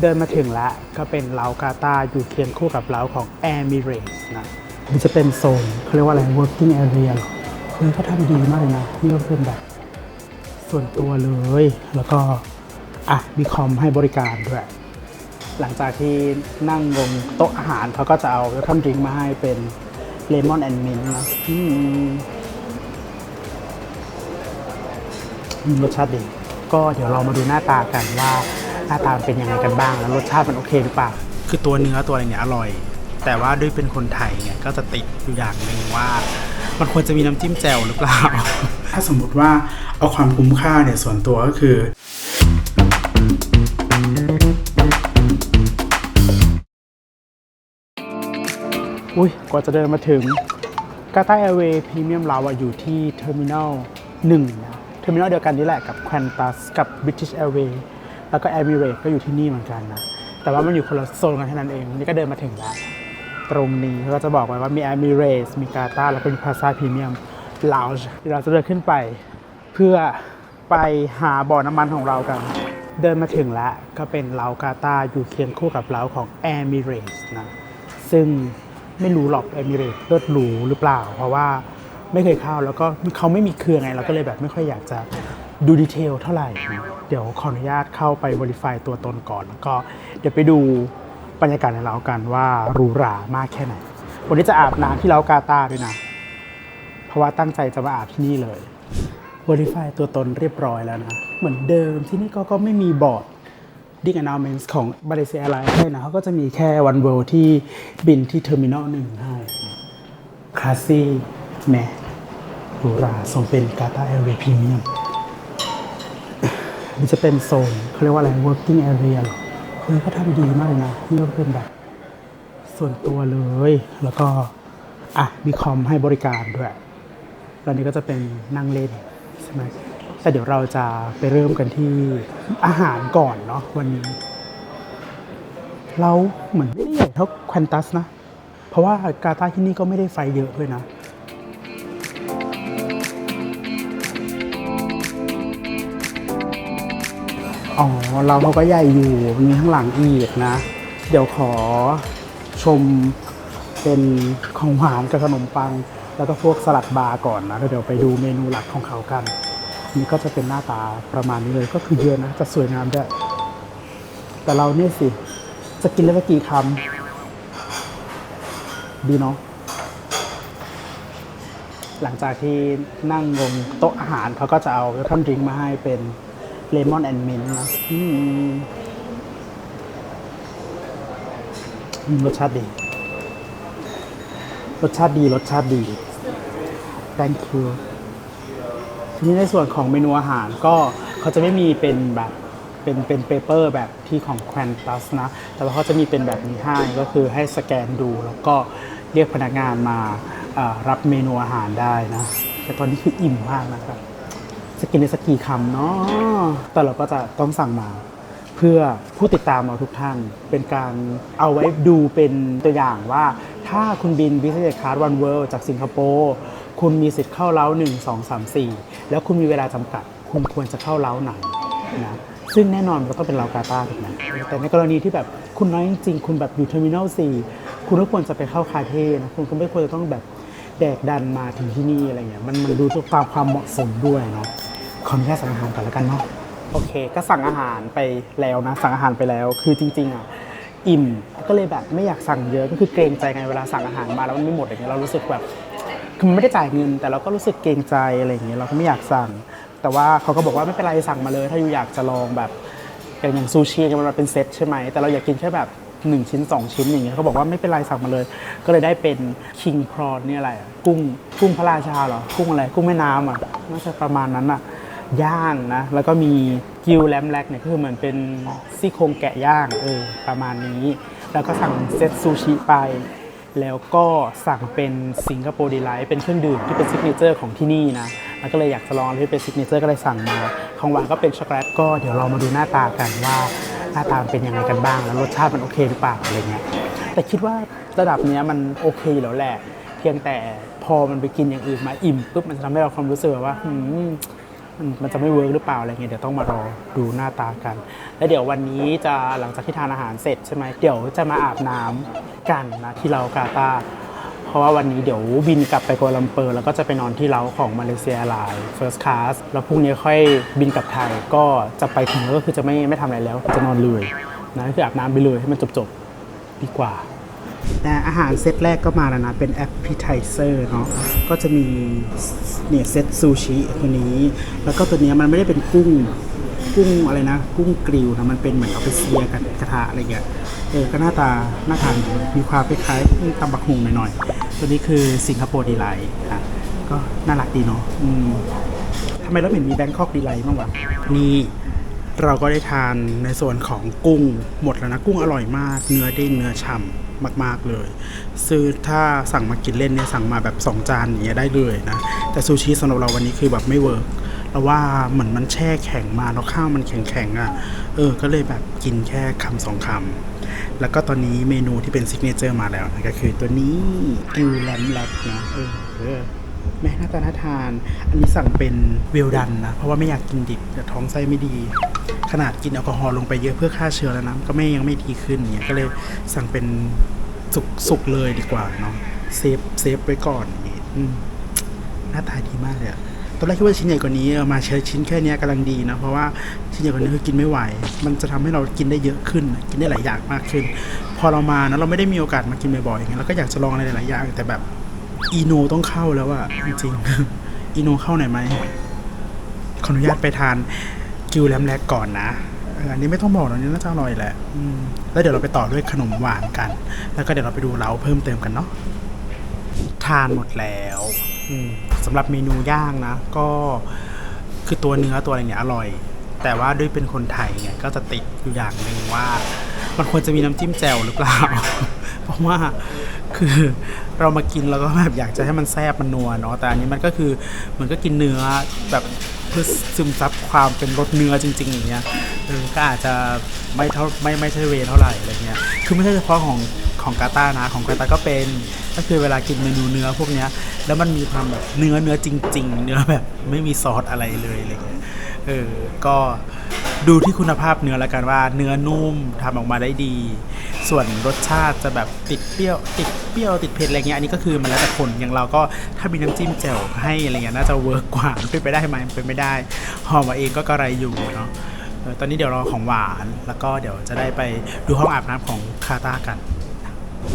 เดินมาถึงแล้วก็เป็นเลากาตาอยู่เคียงคู่กับเลาของ Air m i r a t e s นะมันจะเป็นโซนเขาเรียกว่าอะไร working area เหรอเฮ้ยเขาทำดีมากเลยนะนี่ก็เป็นแบบ ส่วนตัวเลย แล้วก็อะมีคอมให้บริการด้วย หลังจากที่นั่งลงโต๊ะอาหารเขาก็จะเอาเวลคัมดริงมาให้เป็นเลมอนแอนด์มินนะรสชาติดี ก็เดี๋ยวเรามาดูหน้าตากันว่า หน้าตาเป็นยังไงกันบ้าง แล้วรสชาติมันโอเคหรือเปล่า คือตัวเนื้อตัวอะไรเนี่ยอร่อย แต่ว่าด้วยเป็นคนไทยเนี่ยก็จะติดอยู่อย่างหนึ่งว่า มันควรจะมีน้ำจิ้มแจ่วหรือเปล่า ถ้าสมมุติว่าเอาความคุ้มค่าเนี่ยส่วนตัวก็คือ อุ้ยกว่าจะเดินมาถึงกาตาแอร์เวย์พรีเมียมเราอะอยู่ที่เทอร์มินอลหนึ่งนะเทอร์มินอลเดียวกันนี่แหละกับ Qantas กับ British Airways แล้วก็ Emirates ก็อยู่ที่นี่เหมือนกันนะ แต่ว่ามันอยู่คนละโซนกันเท่านั้นเองนี่ก็เดินมาถึงแล้ว ตรงนี้เขาก็จะบอกไว้ว่ามี Emirates มีกาตาแล้วก็มี Plaza Premium Lounge เดี๋ยวเราจะเดินขึ้นไป เพื่อไปหาบ่อน้ำมันของเรากัน เดินมาถึงแล้วก็เป็นเล้ากาตาร์อยู่เคียงคู่กับเล้าของ Air m i r a t e s นะ ซึ่งไม่รู้หรอก Air m i r a t e s เลิศหรูหรือเปล่า เพราะว่าไม่เคยเข้าแล้วก็เขาไม่มีเครือไงเราก็เลยแบบไม่ค่อยอยากจะ ดูดีเทลเท่าไหร่ เดี๋ยวขออนุญาตเข้าไป Verify ตัวตนก่อน แล้วก็เดี๋ยวไปดูบรรยากาศในเล้ากันว่าหรูหรามากแค่ไหน วันนี้จะอาบน้ำที่เล้ากาตาด้วยนะ เพราะว่าตั้งใจจะมาอาบที่นี่เลย Verify ตัวตนเรียบร้อยแล้วนะ เหมือนเดิมที่นี่ก็ก็ไม่มีบอร์ดดิ้ง announcements ของบริษัทอะไรให้นะเขาก็จะมีแค่วันเวิลด์ที่บินที่เทอร์มินอลหนึ่งให้คลาสซี่แมหรูหราสมเป็นกาตาแอร์เวย์พรีเมียม มันจะเป็นโซนเขาเรียกว่าอะไร working area เหรอเฮ้ยเขาทำดีมากเลยนะนี่ก็เป็นแบบ ส่วนตัวเลย แล้วก็ อะ มีคอมให้บริการด้วยแล้วนี้ก็จะเป็นนั่งเล่นใช่ไหมแต่เดี๋ยวเราจะไปเริ่มกันที่อาหารก่อนเนาะวันนี้ เราเหมือนไม่ได้ใหญ่เท่าควันตัสนะ เพราะว่ากาตาที่นี่ก็ไม่ได้ไฟเยอะด้วยนะ อ๋อ เราเขาก็ใหญ่อยู่ มีข้างหลังอีกนะ เดี๋ยวขอชมเป็นของหวานกับขนมปัง แล้วก็พวกสลัดบาร์ก่อนนะแล้วเดี๋ยวไปดูเมนูหลักของเขากัน นี่ก็จะเป็นหน้าตาประมาณนี้เลย ก็คือเยอะนะ จะสวยงามด้วย แต่เราเนี่ยสิ จะกินแล้วก็กี่คำดีเนาะหลังจากที่นั่งลงโต๊ะอาหารเขาก็จะเอาเวลคัมดริงมาให้เป็น เลมอนแอนด์มินนะรสชาติดี รสชาติดี รสชาติดี thank you ทีนี้ในส่วนของเมนูอาหารก็เขาจะไม่มีเป็นแบบเป็นเป็นเปเปอร์แบบที่ของ Qantas นะ แต่ว่าเขาจะมีเป็นแบบนี้ให้ก็คือให้สแกนดูแล้วก็เรียกพนักงานมารับเมนูอาหารได้นะ แต่ตอนนี้คืออิ่มมากนะครับ จะกินได้สักกี่คำเนาะแต่เราก็จะต้องสั่งมา เพื่อผู้ติดตามเราทุกท่าน เป็นการเอาไว้ดูเป็นตัวอย่างว่า ถ้าคุณบิน Business Class One World จากสิงคโปร์คุณมีสิทธิ์เข้าเล้า1 2 3 4 แล้วคุณมีเวลาจำกัด คุณควรจะเข้าเล้าไหนนะซึ่งแน่นอนมันก็ต้องเป็นเล้ากาตาถูกไหมแต่ในกรณีที่แบบคุณน้อยจริงคุณแบบอยู่เทอร์มินอล4คุณก็ควรจะไปเข้าคาเท่นะคุณก็ไม่ควรจะต้องแบบแดกดันมาถึงที่นี่อะไรเงี้ยมันมันดูทุกความความเหมาะสมด้วยเนาะ ขออนุญาตสั่งอาหารก่อนแล้วกันเนาะโอเค ก็สั่งอาหารไปแล้วนะ สั่งอาหารไปแล้ว คือจริง ๆอะอิ่มก็เลยแบบไม่อยากสั่งเยอะก็คือเกรงใจไงเวลาสั่งอาหารมาแล้วมันไม่หมดอย่างเงี้ยเรารู้สึกแบบคือมันไม่ได้จ่ายเงิน แต่เราก็รู้สึกเกรงใจอะไรอย่างเงี้ยเราก็ไม่อยากสั่ง แต่ว่าเขาก็บอกว่าไม่เป็นไรสั่งมาเลย ถ้าอยู่อยากจะลองแบบอย่างอย่างซูชิมันเป็นเซตใช่ไหมแต่เราอยากกินแค่แบบ1ชิ้น 2 ชิ้นอย่างเงี้ยเขาบอกว่าไม่เป็นไรสั่งมาเลย ก็เลยได้เป็นคิงพรอนนี่อะไรกุ้งกุ้งพระราชาเหรอกุ้งอะไรกุ้งแม่น้ำอะน่าจะประมาณนั้นอะ ย่างนะ แล้วก็มีกิวแลมแลกเนี่ยก็คือเหมือนเป็นซี่โครงแกะย่างเออประมาณนี้ แล้วก็สั่งเซตซูชิไป แล้วก็สั่งเป็นสิงคโปร์ดีไลท์เป็นเครื่องดื่มที่เป็นซิกเนเจอร์ของที่นี่นะแล้วก็เลยอยากจะลองที่เป็นซิกเนเจอร์ก็เลยสั่งมา ของหวานก็เป็นช็อกโกแลตก็เดี๋ยวเรามาดูหน้าตากันว่าหน้าตาเป็นยังไงกันบ้าง แล้วรสชาติมันโอเคหรือเปล่าอะไรเงี้ยแต่คิดว่าระดับเนี้ยมันโอเคอยู่แล้วแหละ เพียงแต่พอมันไปกินอย่างอื่นมาอิ่มปุ๊บมันจะทำให้เราความรู้สึกแบบว่าหื มมันมันจะไม่เวิร์กหรือเปล่าอะไรเงี้ยเดี๋ยวต้องมารอดูหน้าตากัน แล้วเดี๋ยววันนี้จะหลังจากที่ทานอาหารเสร็จใช่ไหมเดี๋ยวจะมาอาบน้ำกันนะที่เรากาตาร์เพราะว่าวันนี้เดี๋ยวบินกลับไปกัวลาลัมเปอร์ แล้วก็จะไปนอนที่เราของมาเลเซียไลน์ First Class แล้วพรุ่งนี้ค่อยบินกลับไทยก็จะไปถึงก็คือจะไม่ไม่ทำอะไรแล้วจะนอนเลยนะก็คืออาบน้ำไปเลยให้มันจบๆดีกว่า แต่อาหารเซตแรกก็มาแล้วนะ เป็นแอปเปิไทเซอร์เนาะก็จะมีเนี่ยเซตซูชิตัวนี้ แล้วก็ตัวนี้มันไม่ได้เป็นกุ้งกุ้งอะไรนะ กุ้งกริลนะมันเป็นเหมือนเอาไปเซียกันกระทะอะไรเงี้ยเออก็หน้าตาหน่าทานดีมีความคล้ายๆตำบักหุงหน่อยๆตัวนี้คือสิงคโปร์ดีไลท์ค่ะก็น่ารักดีเนาะอืมทำไมเราเห็นมีแบงคอกดีไลท์บ้างวะนี่ เราก็ได้ทานในส่วนของกุ้งหมดแล้วนะ กุ้งอร่อยมาก เนื้อเด้งเนื้อฉ่ำมากๆเลย ซื้อถ้าสั่งมากินเล่นเนี่ยสั่งมาแบบ 2 จานอย่างเงี้ยได้เลยนะ แต่ซูชิสำหรับเราวันนี้คือแบบไม่เวิร์กเราว่าเหมือนมันแช่แข็งมาแล้วข้าวมันแข็งๆอะเออก็เลยแบบกินแค่คำสองคำแล้วก็ตอนนี้เมนูที่เป็นซิกเนเจอร์มาแล้วนะก็คือตัวนี้กิวแลมแลบนะเออเออแม่หน้าตาน่าทาน อันนี้สั่งเป็นเวลดันนะ เพราะว่าไม่อยากกินดิบเดี๋ยวท้องไส้ไม่ดี ขนาดกินแอลกอฮอล์ลงไปเยอะเพื่อฆ่าเชื้อแล้วนะก็ไม่ยังไม่ดีขึ้นเนี่ยก็เลยสั่งเป็นสุกสุกเลยดีกว่าเนาะเซฟเซฟไว้ก่อนอืมหน้าตาดีมากเลยตอนแรกคิดว่าชิ้นใหญ่กว่านี้มาเชชิ้นแค่นี้ยกำลังดีนะเพราะว่าชิ้นใหญ่กว่านี้คือกินไม่ไหว มันจะทำให้เรากินได้เยอะขึ้น กินได้หลายอย่างมากขึ้น พอเรามานะเราไม่ได้มีโอกาสมากินบ่อยๆอย่างเงี้ยเราก็อยากจะลองอะไรหลายอย่าง แต่แบบอีโนต้องเข้าแล้วอะจริงๆอีโนเข้าไหนไหมขออนุญาตไปทาน กิวแลมแลกก่อนนะอันนี้ไม่ต้องบอกนะนี่น่าจะอร่อยแหละแล้วเดี๋ยวเราไปต่อด้วยขนมหวานกัน แล้วก็เดี๋ยวเราไปดูเล้าเพิ่มเติมกันเนาะทานหมดแล้วสำหรับเมนูย่างนะ ก็คือตัวเนื้อตัวอะไรเนี่ยอร่อย แต่ว่าด้วยเป็นคนไทยเนี่ยก็จะติดอยู่อย่างหนึ่งว่า มันควรจะมีน้ำจิ้มแจ่วหรือเปล่า เพราะว่า คือเรามากินแล้วก็แบบอยากจะให้มันแซ่บมันนัวเนาะแต่อันนี้มันก็คือเหมือนก็กินเนื้อแบบเพื่อซึมซับความเป็นรสเนื้อจริง ๆ อย่างเงี้ยเออก็อาจจะไม่เท่าไม่ไม่ใช่เวเท่าไหร่อะไรเงี้ยคือไม่ใช่เฉพาะของของกาตานะของกาตาก็เป็นก็คือเวลากินเมนูเนื้อพวกเนี้ยแล้วมันมีความแบบเนื้อเนื้อจริง ๆ เนื้อแบบไม่มีซอสอะไรเลยอะไรเงี้ยเออก็ดูที่คุณภาพเนื้อล้วกันว่า เนื้อนุ่มทำออกมาได้ดี ส่วนรสชาติจะแบบติดเปรี้ยว ติดเปรี้ยวติดเผ็ดอะไรเงี้ยอันนี้ก็คือมันแล้วแต่คนอย่างเราก็ถ้ามีน้ำจิ้มแจ่วให้อะไรเงี้ยน่าจะเวิร์กกว่าเป็นไปได้ไหมเป็นไม่ได้หอมาเองก็กระไรอยู่เนาะตอนนี้เดี๋ยวรอของหวาน แล้วก็เดี๋ยวจะได้ไปดูห้องอาบน้ำของคาตากัน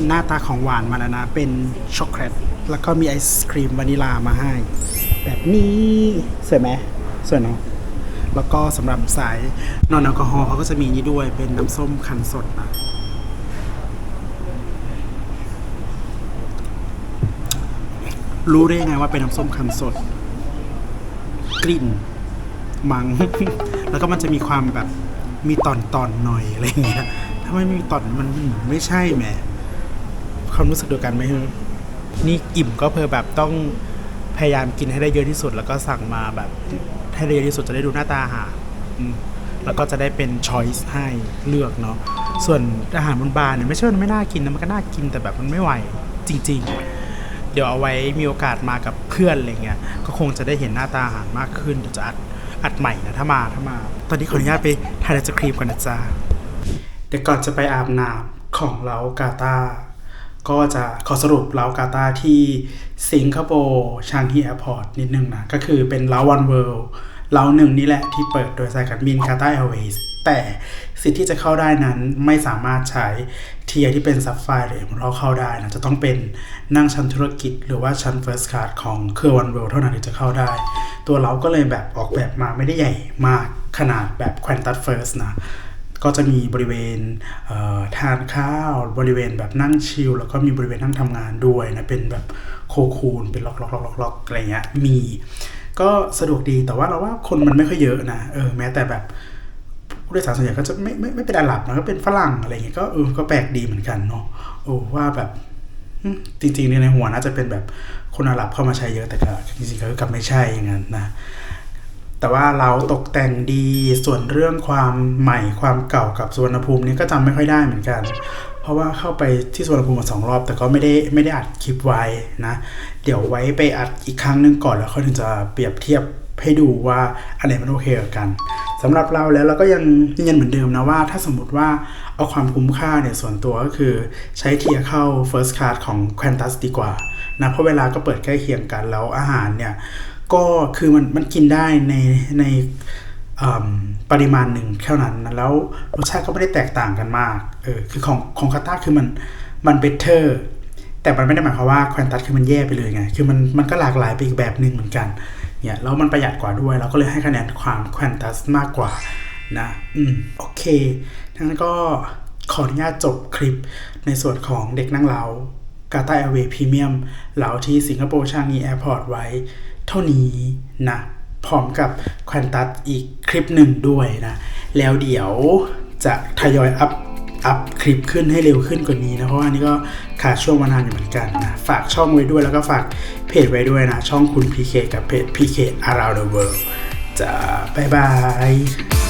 หน้าตาของหวานมาแล้วนะ เป็นช็อกโกแลตแล้วก็มีไอศครีมวานิลามาให้ แบบนี้สวยไหมสวยเนาะแล้วก็สำหรับสายนอนแอลกอฮอล์เขาก็จะมีนี่ด้วยเป็นน้ำส้มคั้นสดนะ รู้ได้ยังไงว่าเป็นน้ำส้มคั้นสด กลิ่น มัง แล้วก็มันจะมีความแบบมีตอนตอนหน่อยอะไรอย่างเงี้ย ถ้าไม่มีตอนมันไม่ใช่แหมความรู้สึกเดียวกันไหมฮะนี่อิ่มก็เพอแบบต้องพยายามกินให้ได้เยอะที่สุด แล้วก็สั่งมาแบบให้ได้เยอะที่สุดจะได้ดูหน้าตาอาหารแล้วก็จะได้เป็นช้อยส์ให้เลือกเนาะส่วนอาหารบนบาร์เนี่ยไม่ใช่ว่ามันไม่น่ากินนะมันก็น่ากินแต่แบบมันไม่ไหวจริง ๆ เดี๋ยวเอาไว้มีโอกาสมากับเพื่อนอะไรเงี้ยก็คงจะได้เห็นหน้าตาอาหารมากขึ้นเดี๋ยวจะอัดอัดใหม่นะถ้ามาถ้ามา ตอนนี้ขออนุญาตไปทานไอศครีมก่อนนะจ๊ะเดี๋ยวก่อนจะไปอาบน้ำของเรากาตาก็จะขอสรุปเรากาตาที่สิงคโปร์ชางฮีแอร์พอร์ตนิดนึงนะ ก็คือเป็นเราวันเวิลด์เราหนึ่งนี่แหละที่เปิดโดยสายการบินกาตาร์แอร์เวย์ แต่สิทธิ์ที่จะเข้าได้นั้นไม่สามารถใช้เทียที่เป็นซับไฟหรือเราเข้าได้นะจะต้องเป็นนั่งชั้นธุรกิจ หรือว่าชั้น First Class ของเครือวันเวลเท่านั้นถึงจะเข้าได้ ตัวเราก็เลยแบบออกแบบมาไม่ได้ใหญ่มากขนาดแบบ Qantas First นะก็จะมีบริเวณเทานข้าว บริเวณแบบนั่งชิลแล้วก็มีบริเวณนั่งทำงานด้วยนะเป็นแบบโคคูนเป็นล็อกล็อกล็อกล็อกล็อกอะไรเงี้ยมี ก็สะดวกดีแต่ว่าเราว่าคนมันไม่ค่อยเยอะนะเออแม้แต่แบบ ผู้โดยสารส่วนใหญ่ก็จะไม่ไม่ไม่เป็นอาหรับนะก็เป็นฝรั่งอะไรเงี้ยก็เออก็แปลกดีเหมือนกันเนาะโอ้ว่าแบบจริงๆเนี่ยในหัวน่าจะเป็นแบบคนอาหรับเข้ามาใช้เยอะแต่ก็จริงๆก็กลับไม่ใช่อย่างนั้นนะแต่ว่าเราตกแต่งดีส่วนเรื่องความใหม่ความเก่ากับสุวรรณภูมินี่ก็จำไม่ค่อยได้เหมือนกัน เพราะว่าเข้าไปที่สุวรรณภูมิมาสองรอบ แต่ก็ไม่ได้ไม่ได้อัดคลิปไว้นะ เดี๋ยวไว้ไปอัดอีกครั้งหนึงก่อนแล้วค่อยถึงจะเปรียบเทียบ ให้ดูว่าอันไหนมันโอเคกับกันสำหรับเราแล้วเราก็ยังยืนยันเหมือนเดิมนะว่า ถ้าสมมติว่าเอาความคุ้มค่าเนี่ยส่วนตัวก็คือใช้เทียร์เข้า First Class ของ Qantas ดีกว่านะเพราะเวลาก็เปิดใกล้เคียงกันแล้วอาหารเนี่ยก็คือมันมันกินได้ในในปริมาณหนึ่งเท่นั้นนะแล้วรสชาติก็ไม่ได้แตกต่างกันมากเออคือของของคาตาคือมันมันเบเตอร์แต่มันไม่ได้หมายความว่าควนตัสคือมันแย่ไปเลยไง คือมันมันก็หลากหลายไปอีกแบบหนึ่งเหมือนกัน เนี่ยแล้วมันประหยัดกว่าด้วย เราก็เลยให้คะแนนความแควนตัสมากกว่านะอืมโอเคทั้งนั้นก็ขออนุญาตจบคลิปในส่วนของเด็กนั่งเล้ากาตาแอร์เวย์พรีเมียมเหลาที่สิงคโปร์ชางงีแอร์พอร์ตไว้ เท่านี้นะพร้อมกับแควนตัสอีกคลิปหนึ่งด้วยนะ แล้วเดี๋ยวจะทยอยอัพ อัพคลิปขึ้นให้เร็วขึ้นกว่านี้นะ เพราะว่านี่ก็ขาดช่วงมานานอยู่เหมือนกันนะ ฝากช่องไว้ด้วยแล้วก็ฝากเพจไว้ด้วยนะ ช่องคุณ PK กับเพจ PK Around the World จะบายบาย